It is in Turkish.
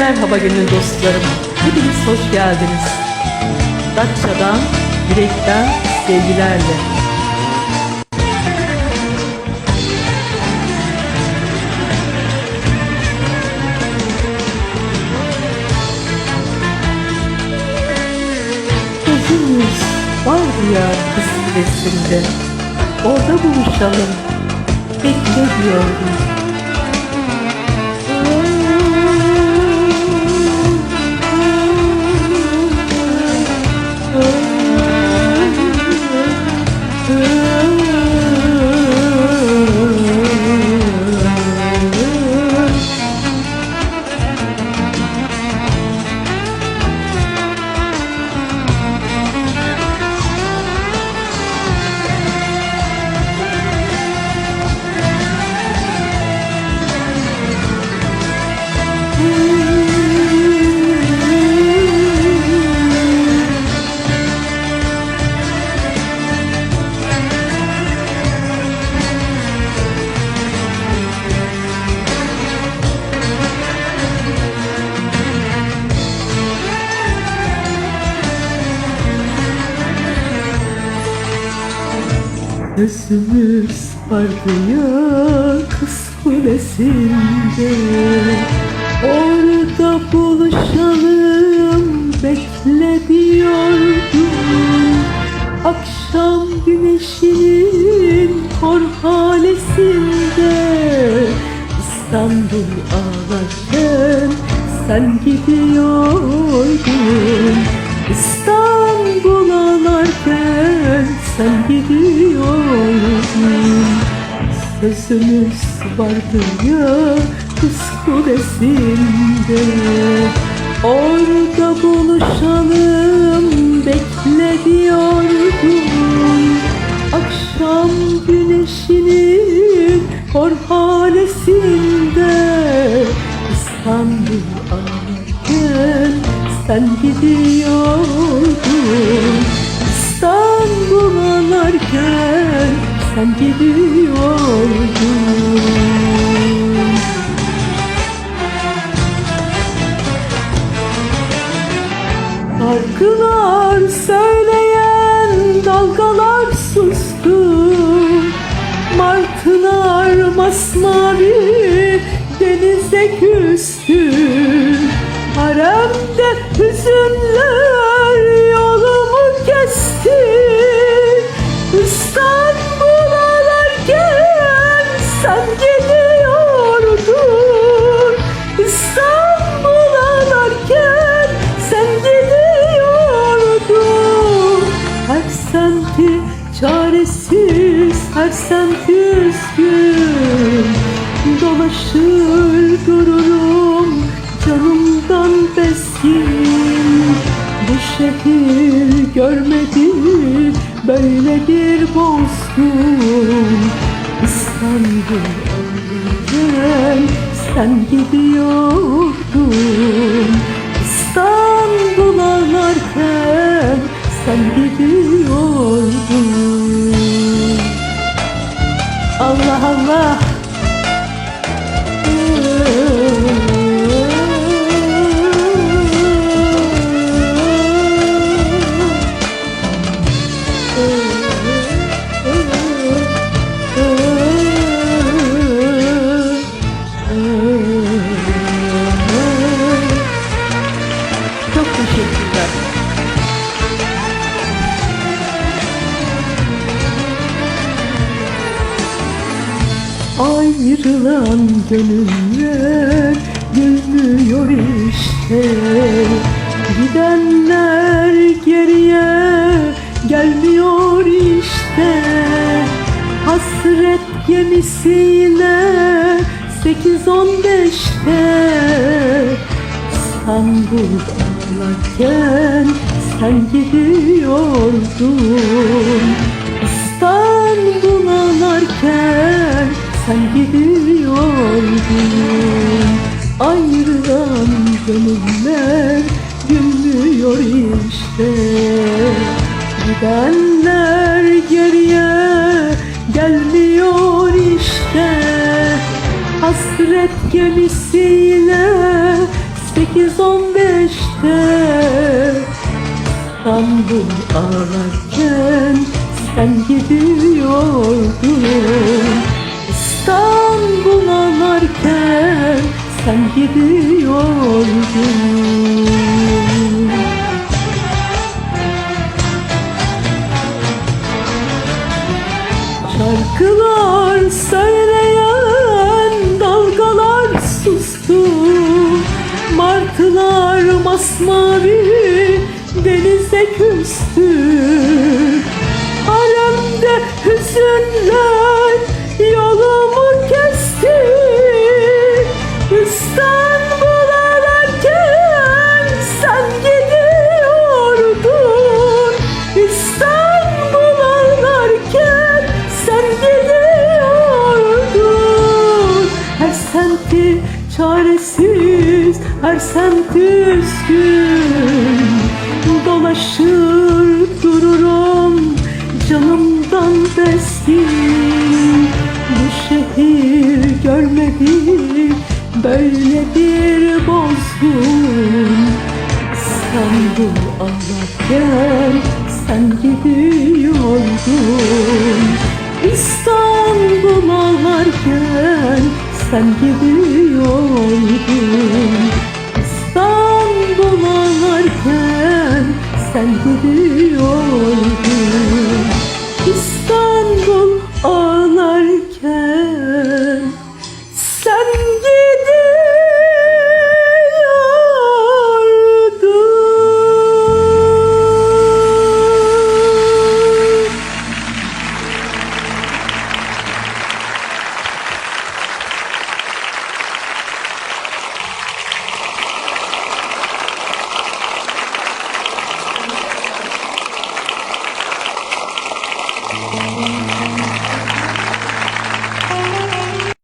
Merhaba gönül dostlarım. Hepiniz hoş geldiniz. Datça'dan, yürekten sevgilerle. Gözümüz var ya kısmetinde. Orada buluşalım. Bekle diyordum. Gözümüz vardı ya kız kulesinde? Orada buluşalım bekle diyordum. Akşam güneşinin kor halesinde İstanbul ağlarken sen gidiyordun. İstanbul sen gidiyordun Sözümüz vardı ya kız kulesinde Orada buluşalım bekle diyordun Akşam güneşinin kor halesinde İstanbul sen gidiyordun sen gidiyordun. Şarkılar söyleyen dalgalar sustu. Martılar masmavi çaresiz, her semt üzgün Dolaşır dururum canımdan bezgin. Bu şehir görmedi böyle bir bozgun İstanbul ağlarken sen gidiyordun. İstanbul ağlarken sen gidiyordun Ayrılan gönüller gülmüyor işte. Gidenler geriye gelmiyor işte. Hasret gemisiyle sekiz on beşte İstanbul ağlarken sen gidiyordun. İstanbul ağlarken sen gidiyordun Ayrılan gönüller gülmüyor işte. Gidenler geriye gelmiyor işte. Hasret gemisiyle sekiz on beşte İstanbul ağlarken sen gidiyordun sen gidiyordun Şarkılar söyleyen dalgalar sustu. Martılar masmavi denize küstü. Alemde hüzünler her semt üzgün Dolaşır dururum canımdan bezgin. Bu şehir görmedi böyle bir bozgun İstanbul ağlarken sen gidiyordun. İstanbul ağlarken sen gidiyordun sen gidiyordun